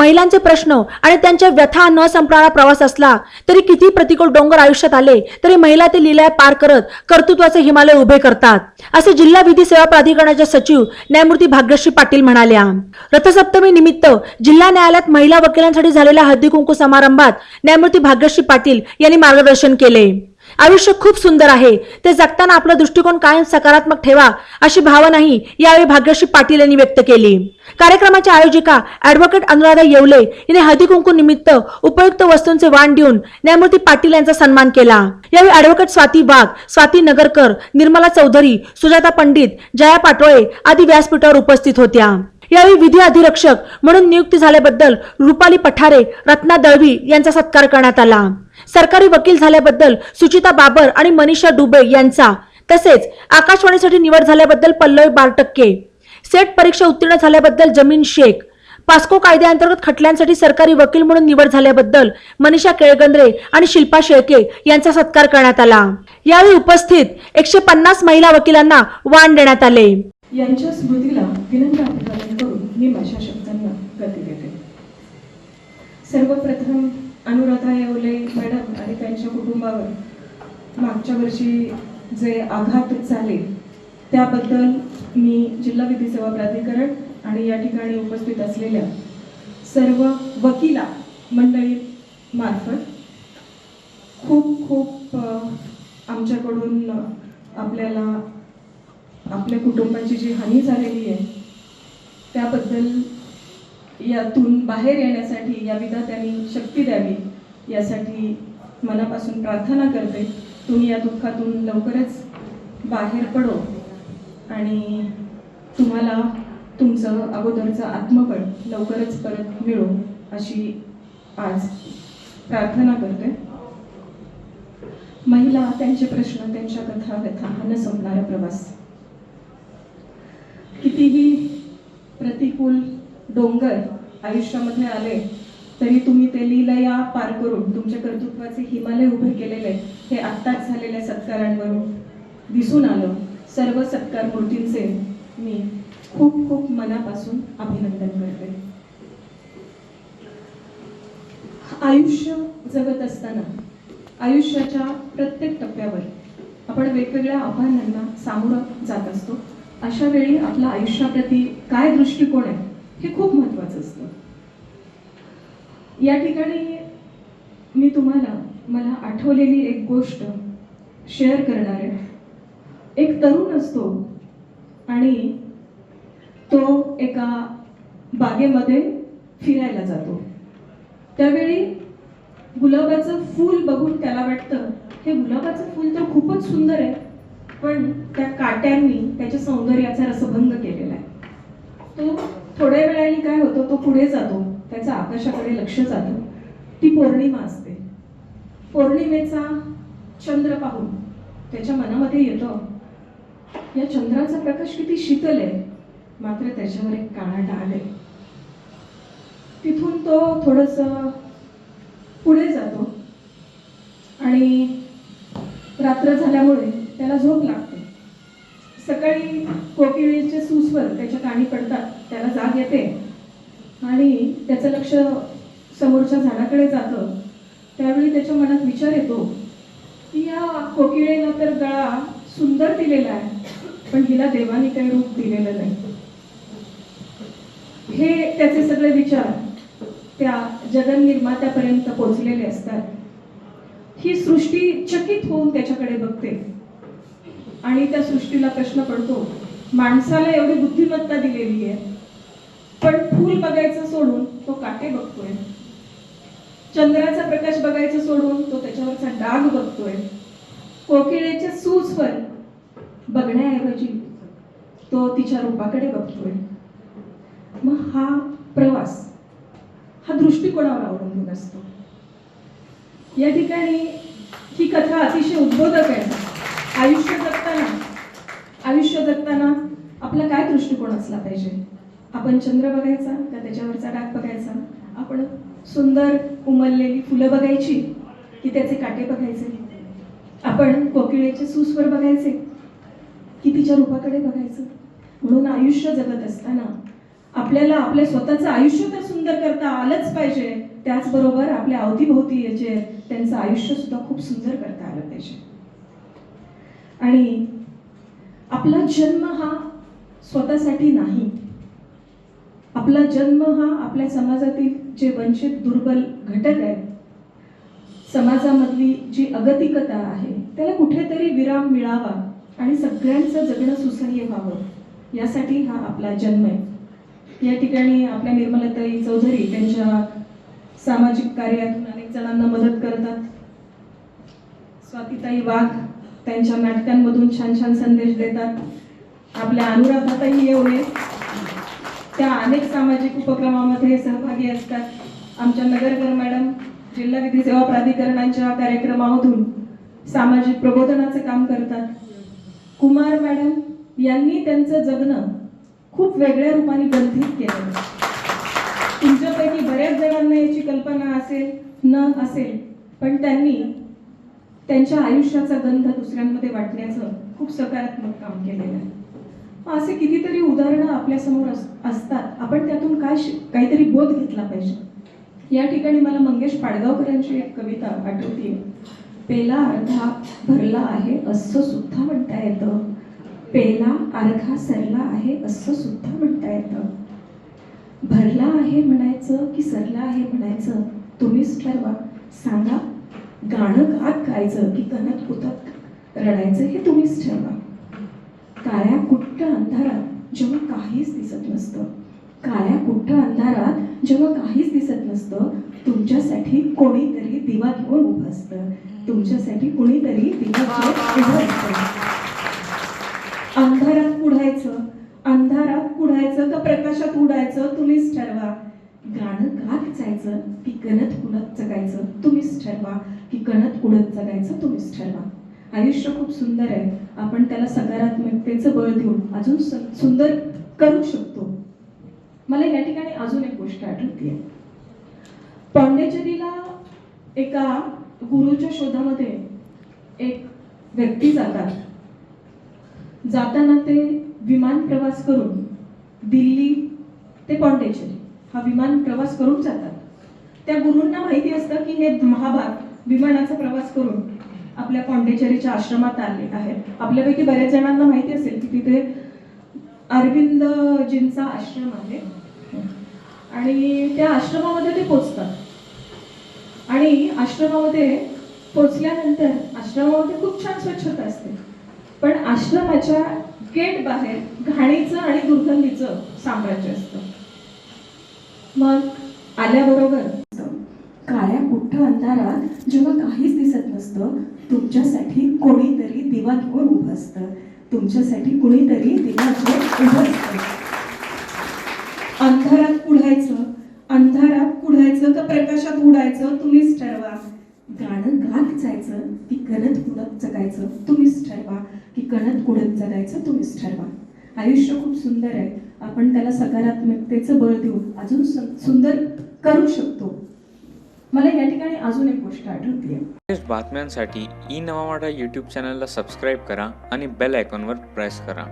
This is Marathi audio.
महिलांचे प्रश्न आणि त्यांच्या व्यथा न संपणारा प्रवास असला तरी किती प्रतिकूल डोंगर आयुष्यात आले तरी महिला ते लिलाय पार करत कर्तृत्वाचे हिमालय उभे करतात. असे जिल्हा विधी सेवा प्राधिकरणाच्या सचिव न्यायमूर्ती भाग्यश्री पाटील म्हणाल्या. रथसप्तमी निमित्त जिल्हा न्यायालयात महिला वकिलांसाठी झालेल्या हळदी कुंकू समारंभात न्यायमूर्ती भाग्यश्री पाटील यांनी मार्गदर्शन केले. आयुष्य खूप सुंदर आहे. ते जगताना आपला दृष्टिकोन कायम सकारात्मक ठेवा अशी भावनाही यावेळी भाग्यश्री पाटील यांनी व्यक्त केली. कार्यक्रमाच्या आयोजिका ऍडव्होकेट अनुराधा येवले यांनी हळदी कुंकू निमित्त उपयुक्त वस्तूंचे वाण देऊन न्यायमूर्ती पाटील यांचा सन्मान केला. यावेळी ऍडव्होकेट स्वाती वाघ स्वाती नगरकर निर्मला चौधरी सुजाता पंडित जया पाटोळे आदी व्यासपीठावर उपस्थित होत्या. यावेळी विधी अधिरक्षक म्हणून नियुक्ती झाल्याबद्दल रुपाली पठारे रत्ना दळवी यांचा सत्कार करण्यात आला. सरकारी वकील झाल्याबद्दल सुचिता बाबर आणि मनीषा डुबे यांचा. तसेच आकाशवाणीसाठी निवड झाल्याबद्दल पल्लवी बारटक्के. सेट परीक्षा उत्तीर्ण झाल्याबद्दल जमीन शेख. पास्को कायद्याअंतर्गत खटल्यांसाठी सरकारी वकील म्हणून निवड झाल्याबद्दल मनीषा केळगंद्रे आणि शिल्पा शेळके यांचा सत्कार करण्यात आला. यावेळी उपस्थित एकशे पन्नास महिला वकिलांना वाण देण्यात आले. यांच्या स्मृतीला विनम्र अभिवादन करून मी माझ्या शब्दांना गती देते. सर्वप्रथम अनुराधा येवले मॅडम कुटुंबावर मागच्या वर्षी जे आघात झाले त्याबद्दल मी जिल्हा विधी सेवा प्राधिकरण आणि या ठिकाणी उपस्थित असलेल्या सर्व वकिला मंडळी मार्फत खूप खूप आमच्याकडून आपल्याला आपल्या कुटुंबाची जी हानी झालेली आहे त्याबद्दल यातून बाहेर येण्यासाठी या विधात्यांनी शक्ती द्यावी यासाठी मनापासून प्रार्थना करते तुम्ही या दुःखातून लवकरच बाहेर पडो आणि तुम्हाला तुमचं अगोदरचं आत्मबळ लवकरच परत मिळो अशी आज प्रार्थना करते. महिला त्यांचे प्रश्न त्यांच्या कथा व्यथा हा न संपणारा प्रवास. कितीही प्रतिकूल डोंगर आयुष्यामध्ये आले तरी तुम्ही ते लीलया पार करून तुमच्या कर्तृत्वाचे हिमालय उभे केलेले हे आत्ताच झालेल्या सत्कारांवरून दिसून आलं. सर्व सत्कार मूर्तींचे मी खूप खूप मनापासून अभिनंदन करते. आयुष्य जगत असताना आयुष्याच्या प्रत्येक टप्प्यावर आपण वेगवेगळ्या आव्हानांना सामोरं जात असतो. अशा वेळी आपल्या आयुष्याप्रती काय दृष्टिकोन आहे हे खूप महत्वाचं असतं. या ठिकाणी मी तुम्हाला मला आठवलेली एक गोष्ट शेअर करणार आहे. एक तरुण असतो आणि तो एका बागेमध्ये फिरायला जातो. त्यावेळी गुलाबाचं फूल बघून त्याला वाटतं हे गुलाबाचं फूल तर खूपच सुंदर आहे पण त्या काट्यांनी त्याच्या सौंदर्याचा रसभंग केलेला आहे. तो थोड्या वेळाने काय होतं तो पुढे जातो त्याचं आकाशाकडे लक्ष जातं. ती पौर्णिमा असते. पौर्णिमेचा चंद्र पाहून त्याच्या मनामध्ये येतं या चंद्राचा प्रकाश किती शीतल आहे. मात्र त्याच्यावर एक काळा डाग आहे. तिथून तो थोडस पुढे जातो. आणि रात्र झाल्यामुळे त्याला झोप लागते. सकाळी कोकिळीचे सुस्वर त्याच्या काणी पडतात त्याला जाग येते. आणि त्याचं लक्ष समोरच्या झाडाकडे जातं. त्यावेळी त्याच्या मनात विचार येतो की या कोकिळेला तर गळा सुंदर दिलेला आहे पण हिला देवाने काही रूप दिलेलं नाही. हे त्याचे सगळे विचार त्या जगन्निर्मात्यापर्यंत पोहोचलेले असतात. ही सृष्टी चकित होऊन त्याच्याकडे बघते. आणि त्या सृष्टीला प्रश्न पडतो माणसाला एवढी बुद्धिमत्ता दिलेली आहे पण फूल बघायचं सोडून तो काटे बघतोय. चंद्राचा प्रकाश बघायचं सोडून तो त्याच्यावरचा डाग बघतोय. कोकिळेच्या सूजवर बघण्याऐवजी तो तिच्या रूपाकडे बघतोय. मग हा प्रवास हा दृष्टिकोनावर अवलंबून असतो. या ठिकाणी ही कथा अतिशय उद्बोधक आहे आयुष्य जगताना आयुष्य जगताना आपला काय दृष्टिकोन असला पाहिजे. आपण चंद्र बघायचा का त्याच्यावरचा डाग बघायचा? आपण सुंदर उमललेली फुलं बघायची की त्याचे काटे बघायचे? आपण कोकिळेचे सुस्वर बघायचे की तिच्या रूपाकडे बघायचं? म्हणून आयुष्य जगत असताना आपल्याला आपल्या स्वतःचं आयुष्य तर सुंदर करता आलंच पाहिजे. त्याचबरोबर आपल्या अवतीभोवती जे त्यांचं आयुष्य सुद्धा खूप सुंदर करता आलं पाहिजे. आणि आपला जन्म हा स्वतःसाठी नाही. आपला जन्म हा आपल्या समाजातील जे वंचित दुर्बल घटक आहेत समाजामधली जी अगतिकता आहे त्याला कुठेतरी विराम मिळावा आणि सगळ्यांचं जगणं सुसह्य व्हावं यासाठी हा आपला जन्म आहे. या ठिकाणी आपल्या निर्मलताई चौधरी त्यांच्या सामाजिक कार्यातून अनेक जणांना मदत करतात. स्वातीताई वाघ त्यांच्या नाटकांमधून छान छान संदेश देतात. आपल्या अनुराधाताई येवले त्या अनेक सामाजिक उपक्रमामध्ये सहभागी असतात. आमच्या नगरकर मॅडम जिल्हा विधी सेवा प्राधिकरणांच्या कार्यक्रमामधून सामाजिक प्रबोधनाचं काम करतात. कुमार मॅडम यांनी त्यांचं जगणं खूप वेगळ्या रूपाने ग्रंथित केलं. तुमच्यापैकी बऱ्याच जणांना याची कल्पना असेल न असेल पण त्यांनी त्यांच्या आयुष्याचा गंध दुसऱ्यांमध्ये वाटण्याचं खूप सकारात्मक काम केलेलं आहे. असे कितीतरी उदाहरणं आपल्यासमोर अस- असतात. आपण त्यातून काय शिक- काहीतरी बोध घेतला पाहिजे. या ठिकाणी मला मंगेश पाडगावकरांची एक कविता आठवते पेला अर्धा भरला आहे असं सुद्धा म्हणता येतं. पेला अर्धा सरला आहे असं सुद्धा म्हणता येतं. भरला आहे म्हणायचं की सरला आहे म्हणायचं? तुम्हीच ठरवा. सांगा गाणं गात गायचं की कणत कुतात रडायचं हे तुम्हीच ठरवा. काळ्या कुट्ट अंधारात जेव्हा काहीच दिसत नसतं. काळ्या कुट्ट अंधारात जेव्हा काहीच दिसत नसतं तुमच्यासाठी कोणीतरी दिवा घेऊन उभं असतं. तुमच्यासाठी कोणीतरी दिवा घेऊन उभं असतं. अंधारात पुढायचं अंधारात पुढायचं का प्रकाशात उडायचं तुम्हीच ठरवा. गाणं का जायचं की गणत उडत जगायचं तुम्हीच ठरवा. की गणत उडत जगायचं तुम्हीच ठरवा. आयुष्य खूप सुंदर आहे. आपण त्याला सकारात्मकतेचं बळ देऊन अजून सुंदर करू शकतो. मला या ठिकाणी अजून एक गोष्ट आठवते. पॉंडेचेरीला एका गुरुच्या शोधामध्ये एक व्यक्ती जातात. जाताना ते विमान प्रवास करून दिल्ली ते पॉंडेचेरी हा विमान प्रवास करून जातात. त्या गुरूंना माहिती असतं की हे महाभाग विमानाचा प्रवास करून आपल्या पॉंडेचेरीच्या आश्रमात आले आहेत. आपल्यापैकी बऱ्याच जणांना माहिती असेल की तिथे अरविंदजींचा आश्रम आहे. आणि त्या आश्रमामध्ये ते पोचतात. आणि आश्रमामध्ये पोचल्यानंतर आश्रमामध्ये खूप छान स्वच्छता असते. पण आश्रमाच्या गेट बाहेर घाणीचं आणि दुर्गंधीचं साम्राज्य असतं. मग आल्याबरोबर काळ्या कुठ्ठ अंधारात जेव्हा काहीच दिसत नसतं तुमच्यासाठी कोणीतरी दिवा घेऊन उभं असतं. तुमच्यासाठी कुणीतरी दिवा घेऊन उभं असतं. अंधारात पुढायचं अंधारात उडायचं का प्रकाशात उडायचं? तुम्हीच ठरवा. गाणं गात जायचं की गणत कुणत जगायचं? तुम्हीच ठरवा की गणत कुणत जगायचं? तुम्हीच ठरवा. आयुष्य खूप सुंदर आहे. आपण त्याला सकारात्मकतेचं बळ देऊन अजून सु- सुंदर करू शकतो. मला या ठिकाणी अजून एक गोष्ट आठवते लेटेस्ट बातम्यांसाठी ई नवा मराठा यूट्यूब चॅनलला सबस्क्राईब करा आणि बेल आयकॉनवर प्रेस करा.